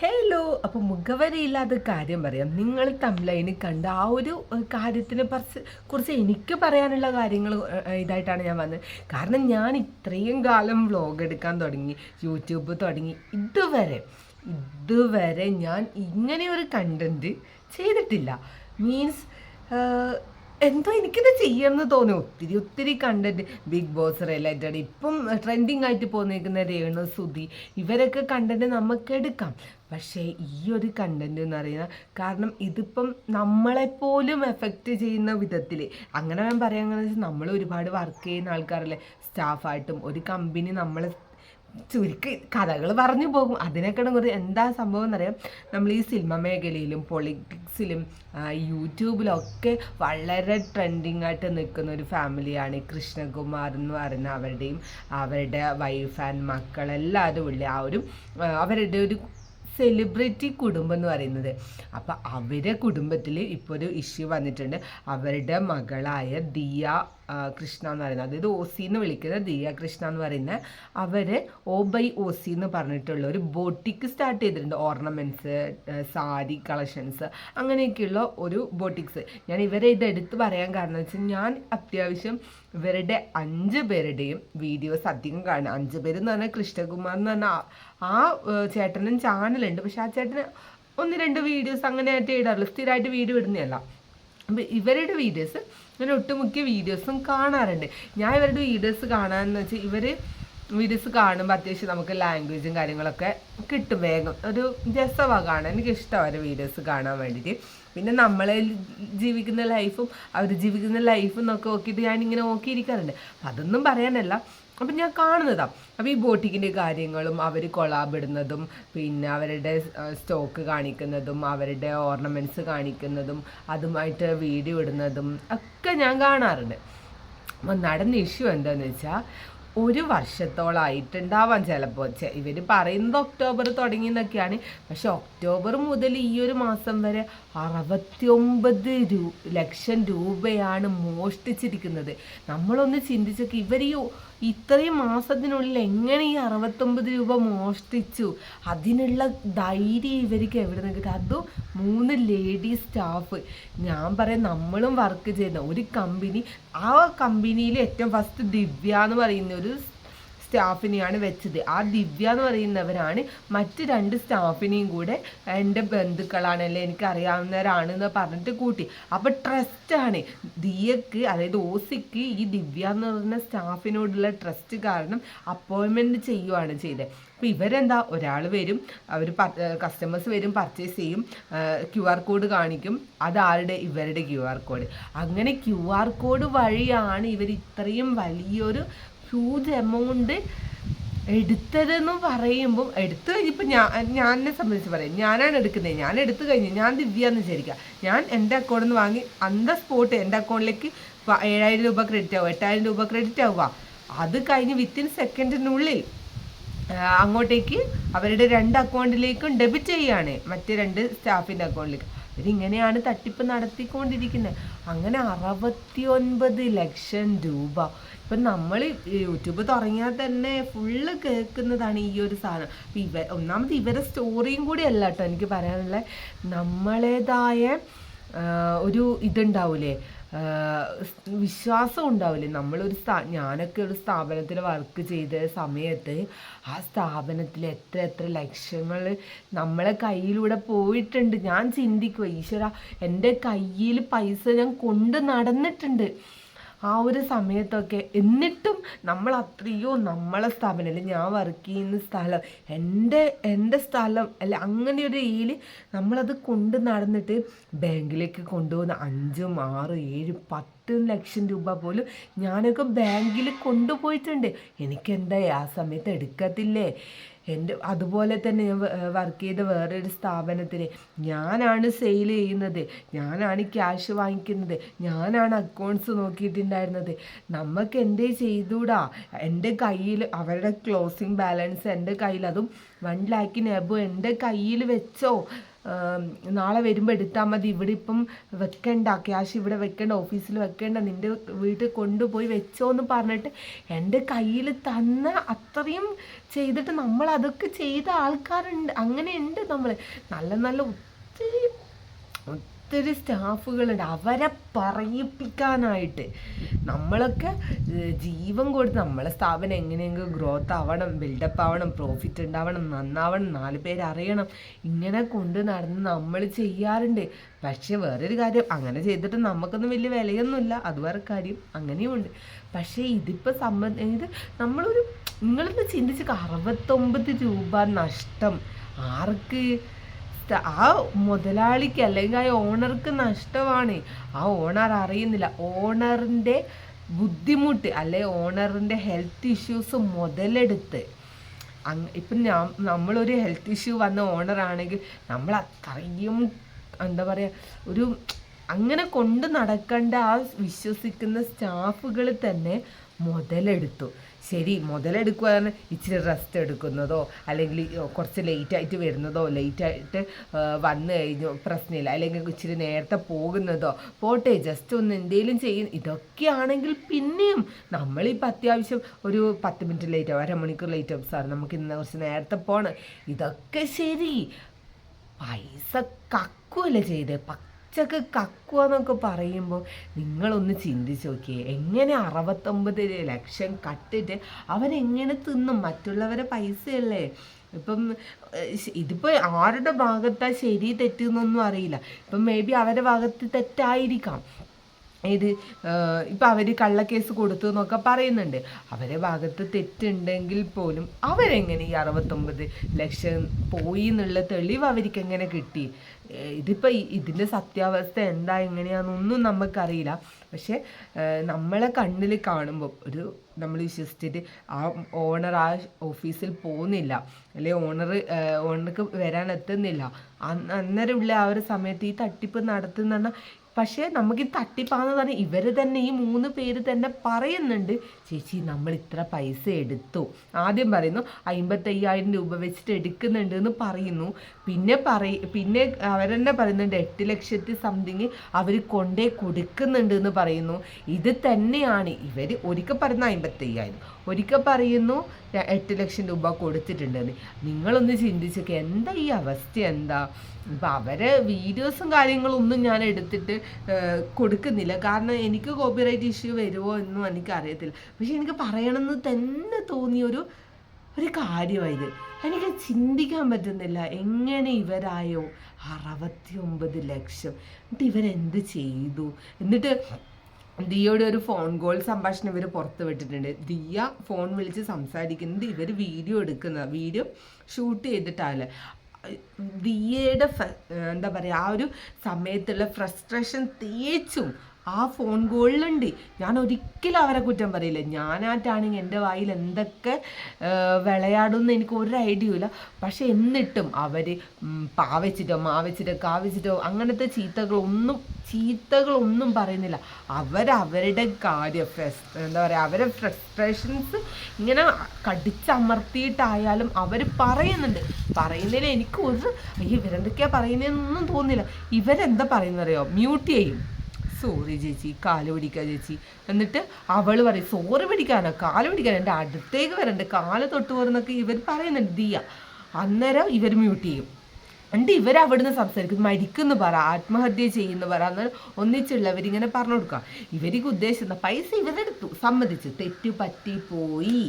Hello അപ്പോൾ മുഖവരയില്ലാത്ത കാര്യം പറയാം. നിങ്ങൾ തമ്മിലതിന് കണ്ട ആ ഒരു കാര്യത്തിനെ കുറച്ച് കുറിച്ച് എനിക്ക് പറയാനുള്ള കാര്യങ്ങൾ ഇതായിട്ടാണ് ഞാൻ വന്നത്. കാരണം ഞാൻ ഇത്രയും കാലം വ്ലോഗ് എടുക്കാൻ തുടങ്ങി യൂട്യൂബ് തുടങ്ങി ഇതുവരെ ഇതുവരെ ഞാൻ ഇങ്ങനെ ഒരു കണ്ടന്റ് ചെയ്തിട്ടില്ല. മീൻസ് എന്തോ എനിക്കിത് ചെയ്യണമെന്ന് തോന്നി ഒത്തിരി ഒത്തിരി കണ്ടന്റ് ബിഗ് ബോസ് റിലേറ്റഡ് ഇപ്പം ട്രെൻഡിങ് ആയിട്ട് പോന്നിരിക്കുന്ന രേണു സുധി ഇവരൊക്കെ കണ്ടന്റ് നമുക്ക് എടുക്കാം. പക്ഷേ ഈ ഒരു കണ്ടന്റ് എന്ന് പറയുന്നത് കാരണം ഇതിപ്പം നമ്മളെപ്പോലും എഫക്റ്റ് ചെയ്യുന്ന വിധത്തിൽ അങ്ങനെ ഞാൻ പറയാമെന്ന് വെച്ചാൽ നമ്മൾ ഒരുപാട് വർക്ക് ചെയ്യുന്ന ആൾക്കാരല്ലേ? സ്റ്റാഫായിട്ടും ഒരു കമ്പനി നമ്മൾ ചുരുക്കി കഥകൾ പറഞ്ഞു പോകും. അതിനൊക്കെയാണ് കുറേ എന്താ സംഭവം എന്നറിയാം? നമ്മൾ ഈ സിനിമ മേഖലയിലും പൊളിറ്റിക്സിലും യൂട്യൂബിലൊക്കെ വളരെ ട്രെൻഡിങ് ആയിട്ട് നിൽക്കുന്ന ഒരു ഫാമിലിയാണ് കൃഷ്ണകുമാർ എന്ന് പറയുന്ന അവരുടെയും അവരുടെ വൈഫ് ആൻഡ് മക്കളെല്ലാവരും ഉള്ള ആ ഒരു അവരുടെ ഒരു സെലിബ്രിറ്റി കുടുംബം എന്ന് പറയുന്നത്. അപ്പോൾ അവരെ കുടുംബത്തിൽ ഇപ്പോൾ ഒരു ഇഷ്യൂ വന്നിട്ടുണ്ട്. അവരുടെ മകളായ ദിയ കൃഷ്ണ എന്ന് പറയുന്നത് അതായത് ഒ സി എന്ന് വിളിക്കുന്ന ദിയ കൃഷ്ണ എന്ന് പറയുന്ന അവർ ഓ ബൈ ഒ സി എന്ന് പറഞ്ഞിട്ടുള്ള ഒരു ബോട്ടിക്ക് സ്റ്റാർട്ട് ചെയ്തിട്ടുണ്ട്. ഓർണമെന്റ്സ് സാരി കളക്ഷൻസ് അങ്ങനെയൊക്കെയുള്ള ഒരു ബോട്ടിക്സ്. ഞാൻ ഇവരെ ഇത് എടുത്ത് പറയാൻ കാരണം വെച്ചാൽ ഞാൻ അത്യാവശ്യം ഇവരുടെ അഞ്ച് പേരുടെയും വീഡിയോസ് അധികം കാണും. അഞ്ച് പേര് എന്ന് പറഞ്ഞാൽ കൃഷ്ണകുമാർ എന്ന് പറഞ്ഞാൽ ആ- ചേട്ടനും ചാനലുണ്ട്. പക്ഷെ ആ ചേട്ടന് ഒന്ന് രണ്ട് വീഡിയോസ് അങ്ങനെയായിട്ട് ഇടാറുള്ളൂ. സ്ഥിരമായിട്ട് വീഡിയോ ഇടുന്നതല്ല. അപ്പം ഇവരുടെ വീഡിയോസ് ഞാൻ ഒട്ടുമുക്ക വീഡിയോസും കാണാറുണ്ട്. ഞാൻ ഇവരുടെ വീഡിയോസ് കാണാമെന്ന് വെച്ചാൽ ഇവർ വീഡിയോസ് കാണുമ്പോൾ അത്യാവശ്യം നമുക്ക് ലാംഗ്വേജും കാര്യങ്ങളൊക്കെ കിട്ടും വേഗം. ഒരു രസമാണ് കാണാൻ. എനിക്ക് ഇഷ്ടമാണ് വീഡിയോസ് കാണാൻ വേണ്ടിയിട്ട് പിന്നെ നമ്മളെ ജീവിക്കുന്ന ലൈഫും അവർ ജീവിക്കുന്ന ലൈഫും എന്നൊക്കെ നോക്കിയിട്ട് ഞാനിങ്ങനെ നോക്കിയിരിക്കാറുണ്ട്. അതൊന്നും പറയാനല്ല. അപ്പം ഞാൻ കാണുന്നതാണ് അപ്പോൾ ഈ ബോട്ടിക്കിന്റെ കാര്യങ്ങളും അവർ കൊളാബിടുന്നതും പിന്നെ അവരുടെ സ്റ്റോക്ക് കാണിക്കുന്നതും അവരുടെ ഓർണമെന്റ്സ് കാണിക്കുന്നതും അതുമായിട്ട് വീഡിയോ ഇടുന്നതും ഒക്കെ ഞാൻ കാണാറുണ്ട്. അപ്പോൾ നടന്ന ഇഷ്യൂ എന്താണെന്ന് വെച്ചാൽ ഒരു വർഷത്തോളമായിട്ടുണ്ടാവാം ചിലപ്പോൾ ഇവർ പറയുന്നത് ഒക്ടോബർ തുടങ്ങി എന്നൊക്കെയാണ് പക്ഷെ ഒക്ടോബർ മുതൽ ഈ ഒരു മാസം വരെ അറുപത്തിയൊമ്പത് രൂ ലക്ഷം രൂപയാണ് മോഷ്ടിച്ചിരിക്കുന്നത്. നമ്മളൊന്ന് ചിന്തിച്ചൊക്കെ ഇവർ ഈ ഇത്രയും മാസത്തിനുള്ളിൽ എങ്ങനെ ഈ അറുപത്തൊമ്പത് രൂപ മോഷ്ടിച്ചു? അതിനുള്ള ധൈര്യം ഇവർക്ക് എവിടെ നിന്ന് കിട്ടും? അതും മൂന്ന് ലേഡി സ്റ്റാഫ്. ഞാൻ പറയാം നമ്മളും വർക്ക് ചെയ്യുന്ന ഒരു കമ്പനി ആ കമ്പനിയിൽ ഏറ്റവും ഫസ്റ്റ് ദിവ്യ എന്ന് പറയുന്ന ഒരു സ്റ്റാഫിനെയാണ് വെച്ചത്. ആ ദിവ്യ എന്ന് പറയുന്നവരാണ് മറ്റ് രണ്ട് സ്റ്റാഫിനെയും കൂടെ എന്റെ ബന്ധുക്കളാണ് അല്ലെ എനിക്ക് എന്ന് പറഞ്ഞിട്ട് കൂട്ടി. അപ്പോൾ ട്രസ്റ്റാണ് ദിയക്ക് അതായത് ഓസിക്ക് ഈ ദിവ്യ എന്ന് പറയുന്ന സ്റ്റാഫിനോടുള്ള ട്രസ്റ്റ് കാരണം അപ്പോയിൻമെന്റ് ചെയ്യുവാണ് ചെയ്തത് അപ്പോൾ ഇവരെന്താ? ഒരാൾ വരും അവർ കസ്റ്റമേഴ്സ് വരും പർച്ചേസ് ചെയ്യും ക്യു ആർ കോഡ് കാണിക്കും. അതാരുടെ ഇവരുടെ ക്യു ആർ കോഡ് അങ്ങനെ ക്യു ആർ കോഡ് വഴിയാണ് ഇവർ ഇത്രയും വലിയൊരു ഹ്യൂജ് എമൗണ്ട് എടുത്തതെന്ന് പറയുമ്പോൾ എടുത്തു കഴിഞ്ഞപ്പോൾ ഞാൻ ഞാനെ സംബന്ധിച്ച് പറയാം. ഞാനാണ് എടുക്കുന്നത്. ഞാൻ എടുത്തു കഴിഞ്ഞു ഞാൻ ദിവ്യ എന്ന് വിചാരിക്കുക. ഞാൻ എന്റെ അക്കൗണ്ടിൽ നിന്ന് വാങ്ങി അന്ത സ്പോട്ട് എന്റെ അക്കൗണ്ടിലേക്ക് ഏഴായിരം രൂപ ക്രെഡിറ്റ് ആവുക എട്ടായിരം രൂപ ക്രെഡിറ്റ് ആവുക. അത് കഴിഞ്ഞ് വിത്തിൻ സെക്കൻഡിനുള്ളിൽ അങ്ങോട്ടേക്ക് അവരുടെ രണ്ട് അക്കൗണ്ടിലേക്കും ഡെബിറ്റ് ചെയ്യുകയാണ് മറ്റ് രണ്ട് സ്റ്റാഫിന്റെ അക്കൗണ്ടിലേക്ക് അവരിങ്ങനെയാണ് തട്ടിപ്പ് നടത്തിക്കൊണ്ടിരിക്കുന്നത്. അങ്ങനെ അറുപത്തി ഒൻപത് ലക്ഷം രൂപ ഇപ്പം നമ്മൾ യൂട്യൂബ് തുടങ്ങിയാൽ തന്നെ ഫുള്ള് കേൾക്കുന്നതാണ് ഈ ഒരു സാധനം. അപ്പം ഇവ ഒന്നാമത് ഇവരെ സ്റ്റോറിയും കൂടി അല്ല കേട്ടോ എനിക്ക് പറയാനുള്ള. നമ്മളേതായ ഒരു ഇതുണ്ടാവൂലേ? വിശ്വാസം ഉണ്ടാവില്ലേ നമ്മളൊരു സ്ഥാ ഞാനൊക്കെ ഒരു സ്ഥാപനത്തിൽ വർക്ക് ചെയ്ത സമയത്ത് ആ സ്ഥാപനത്തിൽ എത്ര എത്ര ലക്ഷങ്ങൾ നമ്മളെ കയ്യിലൂടെ പോയിട്ടുണ്ട്. ഞാൻ ചിന്തിക്കുക ഈശ്വര എന്റെ കയ്യിൽ പൈസ ഞാൻ കൊണ്ട് നടന്നിട്ടുണ്ട്. ആ ഒരു സമയത്തൊക്കെ എന്നിട്ടും നമ്മൾ അത്രയോ നമ്മളെ സ്ഥാപനം അല്ലെങ്കിൽ ഞാൻ വർക്ക് ചെയ്യുന്ന സ്ഥലം എന്റെ എന്റെ സ്ഥലം അല്ല അങ്ങനെ ഒരു രീതിയിൽ നമ്മളത് കൊണ്ട് നടന്നിട്ട് ബാങ്കിലേക്ക് കൊണ്ടുപോകുന്ന അഞ്ചും ആറും ഏഴും പത്ത് ലക്ഷം രൂപ പോലും ഞാനൊക്കെ ബാങ്കിൽ കൊണ്ടുപോയിട്ടുണ്ട്. എനിക്കെന്താ ആ സമയത്ത് എടുക്കത്തില്ലേ? എന്റെ അതുപോലെ തന്നെ ഞാൻ വർക്ക് ചെയ്ത വേറൊരു സ്ഥാപനത്തിൽ ഞാനാണ് സെയിൽ ചെയ്യുന്നത്. ഞാനാണ് ക്യാഷ് വാങ്ങിക്കുന്നത്. ഞാനാണ് അക്കൗണ്ട്സ് നോക്കിയിട്ടുണ്ടായിരുന്നത്. നമുക്ക് എന്തേ ചെയ്തുകൂടാ എന്റെ കയ്യിൽ അവരുടെ ക്ലോസിങ് ബാലൻസ് എന്റെ കയ്യിൽ അതും വൺ ലാക്കിന് എബോ എന്റെ കയ്യിൽ വെച്ചോ? നാളെ വരുമ്പോൾ എടുത്താൽ മതി. ഇവിടെ ഇപ്പം വെക്കണ്ട. ക്യാഷ് ഇവിടെ വെക്കേണ്ട. ഓഫീസിൽ വെക്കേണ്ട. നിന്റെ വീട്ടിൽ കൊണ്ടുപോയി വെച്ചോ എന്ന് പറഞ്ഞിട്ട് എന്റെ കയ്യിൽ തന്ന അത്രയും ചെയ്തിട്ട് നമ്മൾ അതൊക്കെ ചെയ്ത ആൾക്കാരുണ്ട്. അങ്ങനെയുണ്ട് നമ്മൾ നല്ല നല്ല ഒത്തിരി ഒത്തിരി സ്റ്റാഫുകളുണ്ട്. അവരെ പറയിപ്പിക്കാനായിട്ട്. നമ്മളൊക്കെ ജീവൻ കൊടുത്ത് നമ്മളെ സ്ഥാപനം എങ്ങനെയെങ്കിലും ഗ്രോത്ത് ആവണം ബിൽഡപ്പ് ആവണം പ്രോഫിറ്റ് ഉണ്ടാവണം നന്നാവണം നാല് പേര് അറിയണം. ഇങ്ങനെ കൊണ്ട് നടന്ന് നമ്മൾ ചെയ്യാറുണ്ട്. പക്ഷെ വേറൊരു കാര്യം അങ്ങനെ ചെയ്തിട്ട് നമുക്കൊന്നും വലിയ വിലയൊന്നുമില്ല. അത് വേറെ കാര്യം. അങ്ങനെയുമുണ്ട്. പക്ഷേ ഇതിപ്പോൾ സംബന്ധ ഇത് നമ്മളൊരു നിങ്ങളൊന്ന് ചിന്തിച്ച് അറുപത്തൊമ്പത് രൂപ നഷ്ടം. ആർക്ക് sta- ആ മുതലാളിക്ക് അല്ലെങ്കിൽ ആ ഓണർക്ക് നഷ്ടമാണ്. ആ ഓണർ അറിയുന്നില്ല. ഓണറിന്റെ ബുദ്ധിമുട്ട് അല്ലെ ഓണറിന്റെ ഹെൽത്ത് ഇഷ്യൂസ് മുതലെടുത്ത്. അങ് ഇപ്പം ഞാൻ നമ്മളൊരു ഹെൽത്ത് ഇഷ്യൂ വന്ന ഓണർ ആണെങ്കിൽ നമ്മൾ അത്രയും എന്താ പറയുക ഒരു അങ്ങനെ കൊണ്ട് നടക്കേണ്ട ആ വിശ്വസിക്കുന്ന സ്റ്റാഫുകൾ തന്നെ മുതലെടുത്തു. ശരി മുതലെടുക്കുകയാണ് ഇച്ചിരി റെസ്റ്റ് എടുക്കുന്നതോ അല്ലെങ്കിൽ കുറച്ച് ലേറ്റായിട്ട് വരുന്നതോ ലേറ്റായിട്ട് വന്നു കഴിഞ്ഞോ പ്രശ്നമില്ല. അല്ലെങ്കിൽ ഇച്ചിരി നേരത്തെ പോകുന്നതോ പോട്ടെ ജസ്റ്റ് ഒന്ന് എന്തെങ്കിലും ചെയ്യും. ഇതൊക്കെയാണെങ്കിൽ പിന്നെയും നമ്മളിപ്പോൾ അത്യാവശ്യം ഒരു പത്ത് മിനിറ്റ് ലേറ്റ് അരമണിക്കൂർ ലേറ്റ് സാർ നമുക്ക് ഇന്ന് കുറച്ച് നേരത്തെ പോകണം ഇതൊക്കെ ശരി. പൈസ കക്കുവല്ലേ ചെയ്തേ. പച്ചക്ക് കക്കുക എന്നൊക്കെ പറയുമ്പോൾ നിങ്ങളൊന്ന് ചിന്തിച്ച് നോക്കിയേ എങ്ങനെ അറുപത്തൊമ്പത് ലക്ഷം കട്ടിട്ട് അവരെങ്ങനെ തിന്നും? മറ്റുള്ളവരെ പൈസയല്ലേ? ഇപ്പം ഇതിപ്പോൾ ആരുടെ ഭാഗത്താ ശരി തെറ്റെന്നൊന്നും അറിയില്ല. ഇപ്പം മേ ബി അവരുടെ ഭാഗത്ത് തെറ്റായിരിക്കാം. ഏത് ഇപ്പം അവർ കള്ളക്കേസ് കൊടുത്തു എന്നൊക്കെ പറയുന്നുണ്ട്. അവരെ ഭാഗത്ത് തെറ്റുണ്ടെങ്കിൽ പോലും അവരെങ്ങനെ ഈ അറുപത്തൊമ്പത് ലക്ഷം പോയി എന്നുള്ള തെളിവ് അവർക്ക് എങ്ങനെ കിട്ടി ഇതിപ്പോൾ ഇതിന്റെ സത്യാവസ്ഥ എന്താ എങ്ങനെയാണെന്നൊന്നും നമുക്കറിയില്ല. പക്ഷേ നമ്മളെ കണ്ണിൽ കാണുമ്പോൾ ഒരു നമ്മൾ വിശ്വസിച്ചിട്ട് ആ ഓണർ ആ ഓഫീസിൽ പോകുന്നില്ല. അല്ലെ ഓണർ ഓണർക്ക് വരാൻ എത്തുന്നില്ല. അന്ന് അന്നേരമുള്ള ആ ഒരു സമയത്ത് ഈ തട്ടിപ്പ് നടത്തുന്ന പക്ഷേ നമുക്ക് ഈ തട്ടിപ്പാന്ന് പറഞ്ഞാൽ ഇവർ തന്നെ ഈ മൂന്ന് പേര് തന്നെ പറയുന്നുണ്ട് ചേച്ചി നമ്മൾ ഇത്ര പൈസ എടുത്തു. ആദ്യം പറയുന്നു അമ്പത്തയ്യായിരം രൂപ വെച്ചിട്ട് എടുക്കുന്നുണ്ട് എന്ന് പറയുന്നു. പിന്നെ പറയ പിന്നെ അവരെന്നെ പറയുന്നുണ്ട് എട്ട് ലക്ഷത്തി സംതിങ് അവർ കൊണ്ടേ കൊടുക്കുന്നുണ്ട് എന്ന് പറയുന്നു. ഇത് തന്നെയാണ്. ഇവർ ഒരിക്കൽ പറയുന്ന അമ്പത്തയ്യായിരം ഒരിക്കൽ പറയുന്നു എട്ട് ലക്ഷം രൂപ കൊടുത്തിട്ടുണ്ടെന്ന്. നിങ്ങളൊന്ന് ചിന്തിച്ചൊക്കെ എന്താ ഈ അവസ്ഥ എന്താ? ഇപ്പം അവരെ വീഡിയോസും കാര്യങ്ങളും ഒന്നും ഞാൻ എടുത്തിട്ട് കൊടുക്കുന്നില്ല. കാരണം എനിക്ക് കോപ്പിറൈറ്റ് ഇഷ്യൂ വരുമോ എന്നും എനിക്ക് അറിയത്തില്ല പക്ഷെ എനിക്ക് പറയണമെന്ന് തന്നെ തോന്നിയൊരു ഒരു കാര്യമായത് എനിക്ക് ചിന്തിക്കാൻ പറ്റുന്നില്ല എങ്ങനെ ഇവരായോ? അറുപത്തി ഒമ്പത് ലക്ഷം. എന്നിട്ട് ഇവരെന്ത് ചെയ്തു? എന്നിട്ട് ദിയയുടെ ഒരു ഫോൺ കോൾ സംഭാഷണം ഇവർ പുറത്ത് വിട്ടിട്ടുണ്ട്. ദിയ ഫോൺ വിളിച്ച് സംസാരിക്കുന്നത് ഇവർ വീഡിയോ എടുക്കുന്ന വീഡിയോ ഷൂട്ട് ചെയ്തിട്ടാണ്. ദിയയുടെ എന്താ പറയുക ആ ഒരു സമയത്തുള്ള ഫ്രസ്ട്രേഷൻ തേച്ചും ആ ഫോൺ കോളിലുണ്ട്. ഞാൻ ഒരിക്കലും അവരെ കുറ്റം പറയില്ല. ഞാനായിട്ടാണെങ്കിൽ എന്റെ വായിൽ എന്തൊക്കെ വിളയാടുമെന്ന് എനിക്ക് ഒരു ഐഡിയ ഇല്ല. പക്ഷെ എന്നിട്ടും അവർ പാവച്ചിട്ടോ മാവച്ചിട്ടോ കാവച്ചിട്ടോ അങ്ങനത്തെ ചീത്തകളൊന്നും ചീത്തകളൊന്നും പറയുന്നില്ല. അവരവരുടെ കാര്യം ഫ്രസ് എന്താ പറയുക അവരെ ഫ്രസ്ട്രേഷൻസ് ഇങ്ങനെ കടിച്ചമർത്തിയിട്ടായാലും അവർ പറയുന്നുണ്ട്. പറയുന്നതിൽ എനിക്ക് ഒരു അയ്യോ ഇവരെന്തൊക്കെയാണ് പറയുന്നതെന്നൊന്നും തോന്നില്ല ഇവരെന്താ പറയുന്നറിയോ? മ്യൂട്ട് ചെയ്യും. സോറി ചേച്ചി കാൽ പിടിക്കുക ചേച്ചി. എന്നിട്ട് അവൾ പറയും സോറി പിടിക്കാനോ കാൽ പിടിക്കാനോ എന്റെ അടുത്തേക്ക് വരണ്ട കാൽ തൊട്ട് പോരുന്നൊക്കെ ഇവർ പറയുന്നുണ്ട് ദിയ. അന്നേരം ഇവർ മ്യൂട്ട് ചെയ്യും. എന്നിട്ട് ഇവർ അവിടുന്ന് സംസാരിക്കും മരിക്കുന്നു പറ ആത്മഹത്യ ചെയ്യുന്നു പറ അന്നേരം ഒന്നിച്ചുള്ളവരിങ്ങനെ പറഞ്ഞു കൊടുക്കുക. ഇവർക്ക് ഉദ്ദേശിക്കുന്ന പൈസ ഇവരെടുത്തു സമ്മതിച്ചു. തെറ്റ് പറ്റിപ്പോയി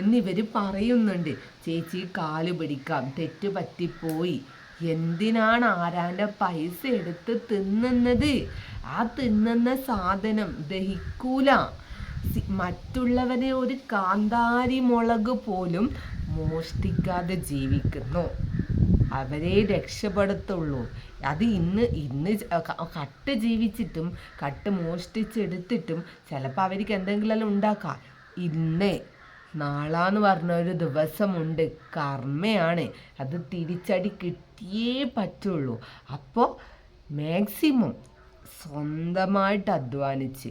എന്നിവർ പറയുന്നുണ്ട്. ചേച്ചി കാൽ പിടിക്കാം തെറ്റ് പറ്റിപ്പോയി എന്തിനാണ് ആരാന്റെ പൈസ എടുത്ത് തിന്നുന്നത്? ആ തിന്നുന്ന സാധനം ദഹിക്കൂല. മറ്റുള്ളവരെ ഒരു കാന്താരി മുളക് പോലും മോഷ്ടിക്കാതെ ജീവിക്കുന്നു. അവരെ രക്ഷപ്പെടുത്തുള്ളൂ. അത് ഇന്ന് ഇന്ന് കട്ട് ജീവിച്ചിട്ടും കട്ട് മോഷ്ടിച്ചെടുത്തിട്ടും ചിലപ്പോൾ അവർക്ക് എന്തെങ്കിലും ഉണ്ടാക്കാം. ഇന്ന് നാളാന്ന് പറഞ്ഞ ഒരു ദിവസമുണ്ട്. കർമ്മയാണ്. അത് തിരിച്ചടി കിട്ടിയേ പറ്റുള്ളൂ. അപ്പോൾ മാക്സിമം സ്വന്തമായിട്ട് അധ്വാനിച്ച്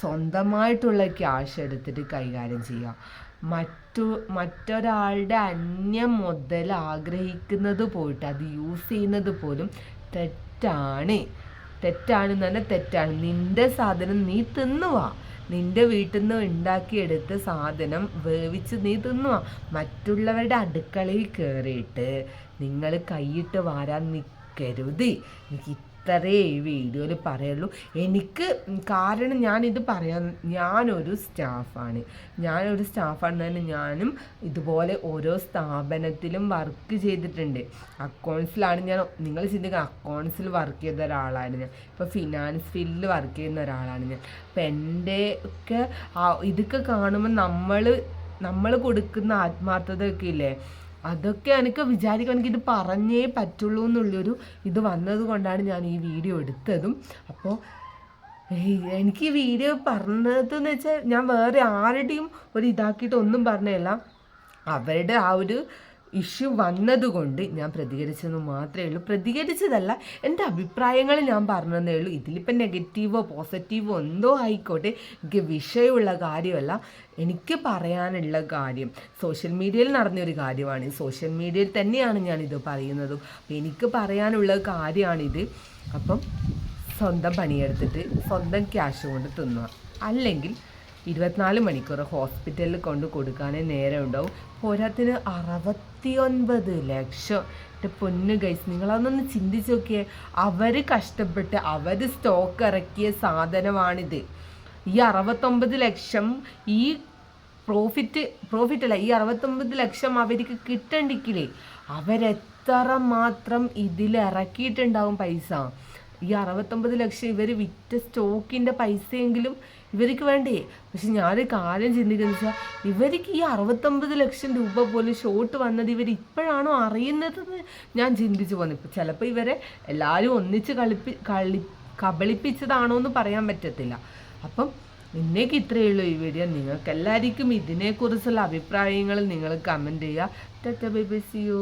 സ്വന്തമായിട്ടുള്ള ക്യാഷ് എടുത്തിട്ട് കൈകാര്യം ചെയ്യുക. മറ്റു മറ്റൊരാളുടെ അന്യം മുതൽ ആഗ്രഹിക്കുന്നത് പോയിട്ട് അത് യൂസ് ചെയ്യുന്നത് പോലും തെറ്റാണ്. തെറ്റാണ് തന്നെ തെറ്റാണ്. നിന്റെ സാധനം നീ തിന്നുവാ നിന്റെ വീട്ടിൽ നിന്ന് ഉണ്ടാക്കിയെടുത്ത സാധനം വേവിച്ച് നീ തിന്നുവാ മറ്റുള്ളവരുടെ അടുക്കളയിൽ കയറിയിട്ട് നിങ്ങൾ കൈയിട്ട് വാരാൻ നിൽക്കരുത് എനിക്ക് ഇത്രേ ഈ വീഡിയോയിൽ പറയുള്ളൂ. എനിക്ക് കാരണം ഞാനിത് പറയാൻ ഞാനൊരു സ്റ്റാഫാണ്. ഞാനൊരു സ്റ്റാഫാണെന്ന് തന്നെ ഞാനും ഇതുപോലെ ഓരോ സ്ഥാപനത്തിലും വർക്ക് ചെയ്തിട്ടുണ്ട്. അക്കൗണ്ട്സിലാണ് ഞാൻ നിങ്ങൾ ചിന്തിക്കുക അക്കൗണ്ട്സിൽ വർക്ക് ചെയ്ത ഒരാളാണ് ഞാൻ. ഇപ്പോൾ ഫിനാൻസ് ഫീൽഡിൽ വർക്ക് ചെയ്യുന്ന ഒരാളാണ് ഞാൻ. അപ്പം എന്റെ ഒക്കെ ഇതൊക്കെ കാണുമ്പോൾ നമ്മൾ നമ്മൾ കൊടുക്കുന്ന ആത്മാർത്ഥതയൊക്കെ ഇല്ലേ? അതൊക്കെ എനിക്ക് വിചാരിക്കും. എനിക്കിത് പറഞ്ഞേ പറ്റുള്ളൂ എന്നുള്ളൊരു ഇത് വന്നത് കൊണ്ടാണ് ഞാൻ ഈ വീഡിയോ എടുത്തതും. അപ്പോൾ എനിക്ക് ഈ വീഡിയോ പറഞ്ഞതെന്ന് വെച്ചാൽ ഞാൻ വേറെ ആരുടെയും ഒരു ഇതാക്കിയിട്ട് ഒന്നും പറഞ്ഞതല്ല അവരുടെ ആ ഒരു ഇഷ്യൂ വന്നതുകൊണ്ട് ഞാൻ പ്രതികരിച്ചെന്ന് മാത്രമേ ഉള്ളൂ. പ്രതികരിച്ചതല്ല എന്റെ അഭിപ്രായങ്ങൾ ഞാൻ പറഞ്ഞതേ ഉള്ളൂ. ഇതിലിപ്പോൾ നെഗറ്റീവോ പോസിറ്റീവോ എന്തോ ആയിക്കോട്ടെ എനിക്ക് വിഷയമുള്ള കാര്യമല്ല. എനിക്ക് പറയാനുള്ള കാര്യം സോഷ്യൽ മീഡിയയിൽ നടന്നൊരു കാര്യമാണ്. സോഷ്യൽ മീഡിയയിൽ തന്നെയാണ് ഞാനിത് പറയുന്നതും. അപ്പം എനിക്ക് പറയാനുള്ള കാര്യമാണിത്. അപ്പം സ്വന്തം പണിയെടുത്തിട്ട് സ്വന്തം ക്യാഷ് കൊണ്ട് തിന്നുക. അല്ലെങ്കിൽ ഇരുപത്തിനാല് മണിക്കൂർ ഹോസ്പിറ്റലിൽ കൊണ്ട് കൊടുക്കാനേ നേരം ഉണ്ടാവും പോരാത്തിന് അറുപത്തിയൊൻപത് ലക്ഷം. എന്റെ പൊന്ന് ഗൈസ് നിങ്ങളതൊന്ന് ചിന്തിച്ച് നോക്കിയേ. അവർ കഷ്ടപ്പെട്ട് അവർ സ്റ്റോക്ക് ഇറക്കിയ സാധനമാണിത്. ഈ അറുപത്തൊമ്പത് ലക്ഷം ഈ പ്രോഫിറ്റ് പ്രോഫിറ്റ് അല്ല ഈ അറുപത്തൊമ്പത് ലക്ഷം അവർക്ക് കിട്ടണ്ടിക്കില്ലേ അവരെത്ര മാത്രം ഇതിൽ ഇറക്കിയിട്ടുണ്ടാവും പൈസ. ഈ അറുപത്തൊമ്പത് ലക്ഷം ഇവർ വിറ്റ സ്റ്റോക്കിന്റെ പൈസയെങ്കിലും ഇവർക്ക് വേണ്ടേ? പക്ഷെ ഞാനൊരു കാര്യം ചിന്തിക്കുന്നത് വെച്ചാൽ ഇവർക്ക് ഈ അറുപത്തൊമ്പത് ലക്ഷം രൂപ പോലും ഷോട്ട് വന്നത് ഇവർ ഇപ്പോഴാണോ അറിയുന്നതെന്ന് ഞാൻ ചിന്തിച്ചു പോകുന്നു ഇപ്പം ചിലപ്പോൾ ഇവരെ എല്ലാവരും ഒന്നിച്ച് കളിപ്പി കളി കബളിപ്പിച്ചതാണോ എന്ന് പറയാൻ പറ്റത്തില്ല. അപ്പം ഇന്നേക്ക് ഇത്രയേ ഉള്ളൂ ഈ വീഡിയോ നിങ്ങൾക്ക് എല്ലാവർക്കും ഇതിനെക്കുറിച്ചുള്ള അഭിപ്രായങ്ങൾ നിങ്ങൾ കമന്റ് ചെയ്യുക. ടെറ്റ ബൈ ബൈ സി യു